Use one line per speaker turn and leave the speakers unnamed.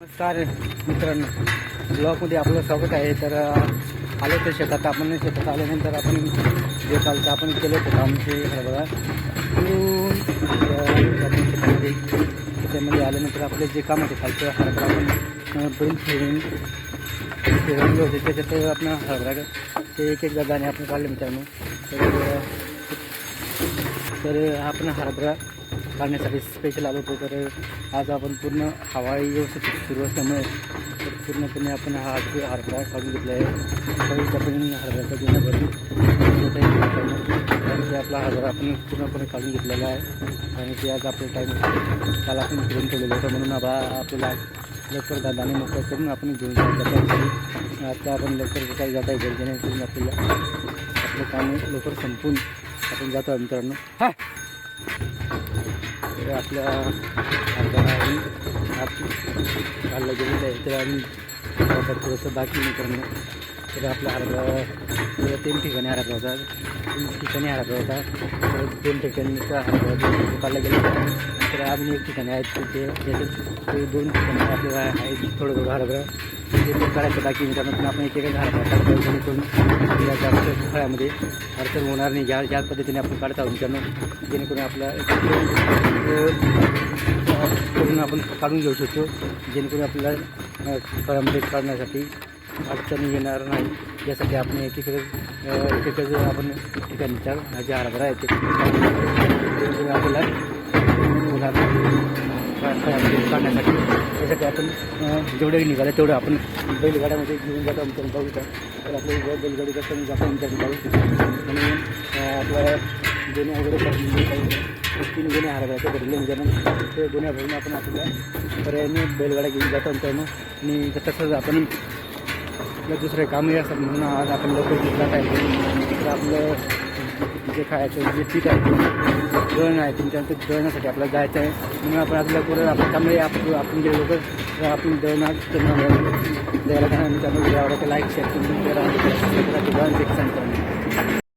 नमस्कार मित्रांनो. ब्लॉगमध्ये आपलं स्वागत आहे. तर आलो तर शेतात. आपण शेतात आल्यानंतर आपण जे चालतं आपण केलं होतं काम ते हे शेतामध्ये त्याच्यामध्ये आल्यानंतर आपले जे काम होते खालचं हरभरा आपण अं, फिरून फिरवले होते. त्याच्यात आपण हरभरा ते एक एक दाणे आपण काढले मित्रांनो. तर तर आपण हरभरा काढण्यासाठी स्पेशल आलो होतो. तर आज आपण पूर्ण हवाई व्यवस्थित सुरू असल्यामुळे तर पूर्णपणे आपण हा हरभरा हरभरा काढून घेतला आहे त्यावेळी आपण हरभऱ्याचा जुना भरून कारण की आपला हरभरा आपण पूर्णपणे काढून घेतलेला आहे आणि ते आज आपलं टाईम काल आपण घेऊन ठेवलेलं होतं. म्हणून आबा आपल्याला लवकर दादाने दाणे करून आपण घेऊन जातो आता आपण लवकर काही जाता येईल जेणेकरून आपल्याला आपलं काम लवकर संपून आपण जातो मित्रांनो. हा! तर आपल्या हरभरा आणि भात घालला गेलेलं आहे तर आम्ही आता थोडंसं बाकी मित्रांनो तर आपला हरभरा तीन ठिकाणी हरभरा होता. तीन ठिकाणी हरभरा होता. दोन ठिकाणीचा हरभरा. तर अजून एक ठिकाणी आहेत तिथे. ते दोन ठिकाणी आपल्याला आहे थोडं थोडं हरभरा ते पण काढायचं बाकी मित्रांनो आपण एक एक हरभरा काढतो. जेणेकरून आपल्या जास्त फळामध्ये अडचण होणार नाही. ज्या ज्या पद्धतीने आपण काढत आहोत मित्रांनो जेणेकरून आपल्या अ, करून आपण काढून घेऊ शकतो. जेणेकरून आपल्याला अ, फळामध्ये काढण्यासाठी अडचण येणार नाही. यासाठी आपण एक एक एक एक आपण ठिकाणच्या जे हरभरा आहे ते आपल्याला काढण्यासाठी त्यासाठी आपण निघाले तेवढं आपण बैलगाड्यामध्ये घेऊन जातो आमच्या पाहू शकतो तर आपल्या बैलगाडी कसं जातो आमच्या पाहू आणि अ, आपल्या गोण्या वगैरे तीन गोण्या हरभऱ्याच्या भरले म्हणजे ते गोण्या भरून आपण आपल्या पर्यायाने बैलगाड्या घेऊन जातो मित्रांनो आणि आपलं दुसरे कामही असतात म्हणून आज आपण लवकर जात आहे तर आपलं जे खायचं जे पीठ आहे ते दळण आहे तुमच्यानंतर ते दळण्यासाठी आपल्याला जायचं आहे. म्हणून आपण आज लवकर आपण त्यामुळे आपण आपण जे लवकर आपण दळणार द्यायला जाणार आवडतं लाईक शेअर करून द्यायला सांगतो